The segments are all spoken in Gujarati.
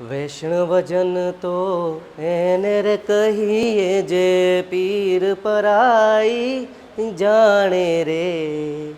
વૈષ્ણવજન તો એને રે કહીએ જે પીર પરાઈ જાણે રે.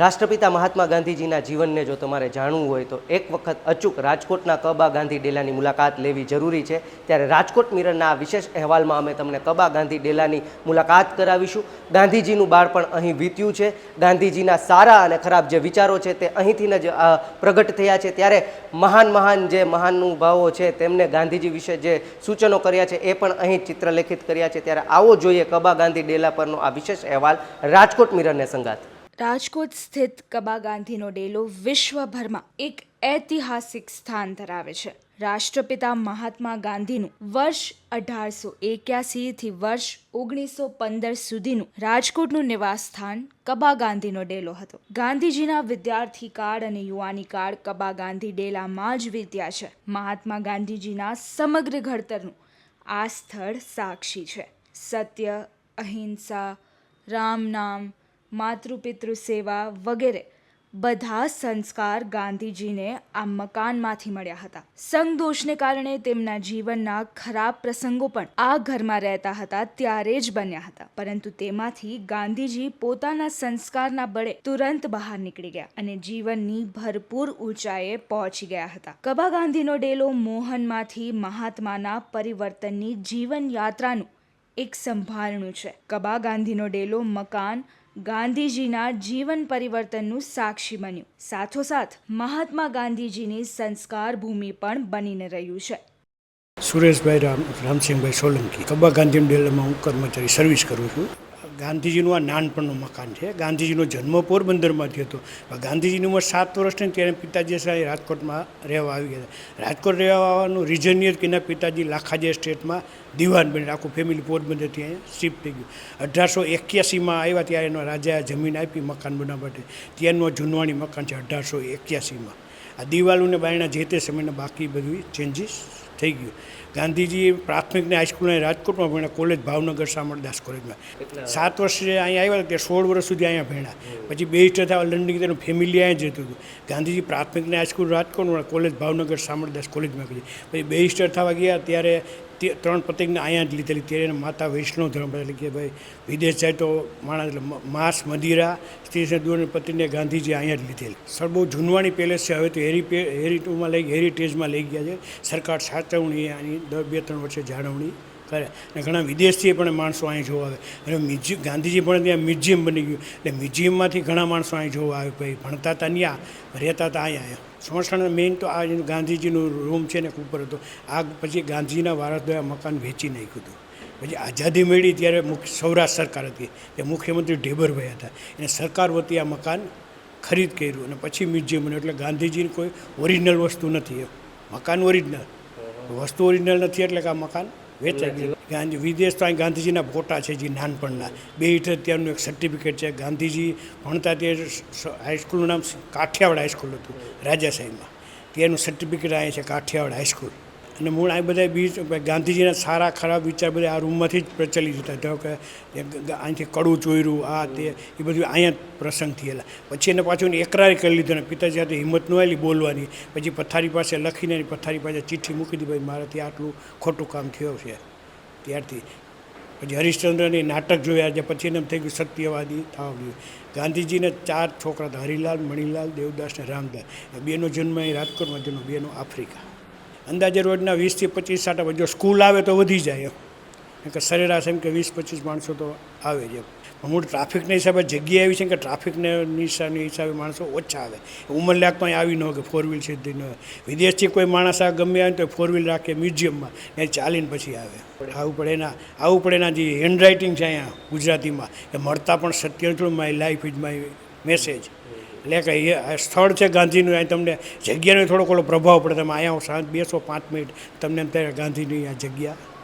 રાષ્ટ્રપિતા મહાત્મા ગાંધીજીના જીવનને જો તમારે જાણવું હોય તો એક વખત અચૂક રાજકોટના કબા ગાંધી ડેલાની મુલાકાત લેવી જરૂરી છે. ત્યારે રાજકોટ મિરરના આ વિશેષ અહેવાલમાં અમે તમને કબા ગાંધી ડેલાની મુલાકાત કરાવીશું. ગાંધીજીનું બાળપણ અહીં વીત્યું છે. ગાંધીજીના સારા અને ખરાબ જે વિચારો છે તે અહીંથી જ પ્રગટ થયા છે. ત્યારે મહાન મહાન જે મહાનુભાવો છે તેમને ગાંધીજી વિશે જે સૂચનો કર્યા છે એ પણ અહીં ચિત્રલેખિત કર્યા છે. ત્યારે આવો જોઈએ કબા ગાંધી ડેલા પરનો આ વિશેષ અહેવાલ રાજકોટ મિરરને સંગાથ. રાજકોટ સ્થિત કબા ગાંધીનો ડેલો વિશ્વભરમાં એક ઐતિહાસિક સ્થાન ધરાવે છે. રાષ્ટ્રપિતા મહાત્મા ગાંધીનું વર્ષ અઢારસો એક્યાસીથી વર્ષ ઓગણીસો પંદર સુધીનું રાજકોટનું નિવાસ સ્થાન કબા ગાંધીનો ડેલો હતો. ગાંધીજીના વિદ્યાર્થી કાળ અને યુવાની કાળ કબા ગાંધી ડેલામાં જ વીત્યા છે. મહાત્મા ગાંધીજીના સમગ્ર ઘડતરનું આ સ્થળ સાક્ષી છે. સત્ય, અહિંસા રામ નામ માતૃપિતૃ સેવા વગેરે બધા સંસ્કાર ગાંધીજીને આ મકાનમાંથી મળ્યા હતા. સંગદોષને કારણે તેમના જીવનના ખરાબ પ્રસંગો પણ આ ઘરમાં રહેતા હતા, ત્યારે જ બન્યા હતા. પરંતુ તેમાંથી ગાંધીજી પોતાના સંસ્કારના બળે તુરંત બહાર નીકળી ગયા અને જીવનની ભરપૂર ઊંચાઈએ પહોંચી ગયા હતા. કબા ગાંધીનો ડેલો મોહનમાંથી મહાત્માના પરિવર્તનની જીવન યાત્રાનું એક સંભારણું છે. કબા ગાંધીનો ડેલો મકાન ગાંધીજીના જીવન પરિવર્તનનું સાક્ષી બન્યું. સાથોસાથ, મહાત્મા ગાંધીજીની સંસ્કાર ભૂમિ પણ બનીને રહ્યું છે. સુરેશભાઈ રામ, રામસિંહભાઈ સોલંકી. કબા ગાંધી ડેલામાં હું કર્મચારી સર્વિસ કરું છું. ગાંધીજીનું આ નાનપણનું મકાન છે. ગાંધીજીનો જન્મ પોરબંદરમાંથી હતો. પણ ગાંધીજીની ઉંમર સાત વર્ષની ત્યારે પિતાજી સાહેબ રાજકોટમાં રહેવા આવી ગયા હતા. રાજકોટ રહેવા આવવાનું રીઝન એ કે એના પિતાજી લાખાજી સ્ટેટમાં દિવાન બની આખું ફેમિલી પોરબંદરથી અહીંયા શિફ્ટ થઈ ગયું. અઢારસો એક્યાસીમાં આવ્યા ત્યારે એનો રાજાએ જમીન આપી મકાન બનાવવા માટે. ત્યારનું આ જૂનવાણી મકાન છે અઢારસો એક્યાસીમાં. આ દિવાલોને બાયણા જે તે સમયના બાકી બધું ચેન્જીસ થઈ ગયું. ગાંધીજી પ્રાથમિક હાઈસ્કૂલને રાજકોટમાં ભણ્યા કોલેજ ભાવનગર સામળદાસ કોલેજમાં. સાત વર્ષે અહીંયા આવ્યા ત્યાં સોળ વર્ષ સુધી અહીંયા ભણ્યા. પછી બેસ્ટ થવા લંડન તેનું ફેમિલી અહીંયા જતું હતું. ગાંધીજી પ્રાથમિક ને હાઈસ્કૂલ રાજકોટમાં કોલેજ ભાવનગર સામળદાસ કોલેજમાં કરી પછી બેસ્ટર થવા ગયા ત્યારે ત્રણ પતંગને અહીંયા જ લીધેલી. ત્યારે એના માતા વૈષ્ણવ ધર્મ એટલે કે ભાઈ વિદેશ જાય તો માણસ એટલે માસ મદિરા સ્ત્રી દૂર પતિને ગાંધીજી અહીંયા જ લીધેલી. સર બહુ જૂનવાણી પેલેસ છે હવે તો હેરી હેરિટુમાં લઈ હેરિટેજમાં લઈ ગયા છે. સરકાર સાચવણી આની દર બે ત્રણ વર્ષે જાળવણી કરે. અને ઘણા વિદેશથી પણ માણસો અહીં જોવા આવે. અને મ્યુઝિયમ ગાંધીજી પણ ત્યાં મ્યુઝિયમ બની ગયું. એટલે મ્યુઝિયમમાંથી ઘણા માણસો અહીં જોવા આવે. ભાઈ ભણતા હતા ત્યાં રહેતા હતા અહીંયા સ્મશાન મેઇન તો આ જેનું ગાંધીજીનું રૂમ છે ને ઉપર હતો આ પછી ગાંધીજીના વારસદારે આ મકાન વેચી નાખ્યું હતું. પછી આઝાદી મળી ત્યારે મુખ્ય સૌરાષ્ટ્ર સરકાર હતી. તે મુખ્યમંત્રી ઢેબરભાઈ હતા. એને સરકાર વતી આ મકાન ખરીદ કર્યું. અને પછી મ્યુઝિયમ બન્યું. એટલે ગાંધીજીની કોઈ ઓરિજિનલ વસ્તુ નથી. એ મકાન ઓરિજિનલ વસ્તુ ઓરિજિનલ નથી એટલે કે આ મકાન વેચાઈ ગયું. ગાંધી વિદેશ તો અહીં ગાંધીજીના ફોટા છે જે નાનપણના. બે હીઠ ત્યાંનું એક સર્ટિફિકેટ છે. ગાંધીજી ભણતા તે હાઈસ્કૂલનું નામ કાઠિયાવાડ હાઈસ્કૂલ હતું, રાજાશાહીમાં. ત્યાંનું સર્ટિફિકેટ અહીંયા છે, કાઠિયાવાડ હાઈસ્કૂલ અને મૂળ આ બધા બીજ ગાંધીજીના સારા, ખરાબ વિચાર બધા આ રૂમમાંથી જ પ્રચલિત હતા. ધારો કે અહીંથી કડું ચોર્યું આ તે, એ બધું અહીંયા પ્રસંગ થયેલા. પછી એને પાછું એકરાર કરી લીધો ને પિતાજી સાથે હિંમત ન આવેલી બોલવાની. પછી પથારી પાસે લખીને પથારી પાસે ચિઠ્ઠી મૂકી દીધી, ભાઈ, મારાથી આટલું ખોટું કામ થયું છે. ત્યારથી પછી હરિશ્ચંદ્રની નાટક જોયા છે પછી એને એમ થઈ ગયું, સત્યવાદી થવા ગયું. ગાંધીજીને ચાર છોકરા હતા, હરિલાલ, મણિલાલ, દેવદાસ અને રામદાસ. બેનો જન્મ એ રાજકોટમાં જન્મ બેનો આફ્રિકા. અંદાજે રોજના વીસથી પચીસ સાટા જો સ્કૂલ આવે તો વધી જાય. એમ કે સરેરાશ એમ કે વીસ પચીસ માણસો તો આવે જ પણ મૂળ ટ્રાફિકના હિસાબે જગ્યા એવી છે કે ટ્રાફિકને નિશાની હિસાબે માણસો ઓછા આવે. અહીં આવી ન હોય કે ફોર વ્હીલ સીધી ન હોય. વિદેશથી કોઈ માણસ આ ગમે આવે તો ફોર વ્હીલ રાખે મ્યુઝિયમમાં. એ ચાલીને પછી આવે. આવું પડે એના, આવું પડે એના જે હેન્ડરાઇટિંગ છે અહીંયા ગુજરાતીમાં, એ મળતા પણ સત્ય my life is my message એટલે કે એ સ્થળ છે ગાંધીનું, અહીં તમને જગ્યાનો થોડોક ઓલો પ્રભાવ પડે. તમે અહીંયા સાંજ બેસો પાંચ મિનિટ, તમને એમ થાય ગાંધીની આ જગ્યા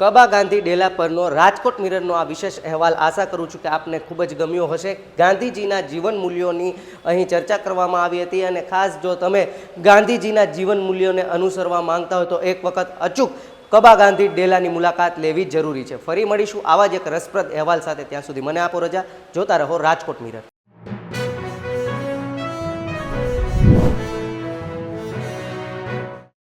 કબા ગાંધી ડેલા પરનો રાજકોટ મિરરનો આ વિશેષ અહેવાલ આશા કરું છું કે આપને ખૂબ જ ગમ્યો હશે. ગાંધીજીના જીવન મૂલ્યોની અહીં ચર્ચા કરવામાં આવી હતી અને ખાસ જો તમે ગાંધીજીના જીવન મૂલ્યોને અનુસરવા માંગતા હોય તો એક વખત અચૂક કબા ગાંધી ડેલાની મુલાકાત લેવી જરૂરી છે. ફરી મળીશું આવા જ એક રસપ્રદ અહેવાલ સાથે. ત્યાં સુધી મને આપો રજા. જોતા રહો રાજકોટ મિરર.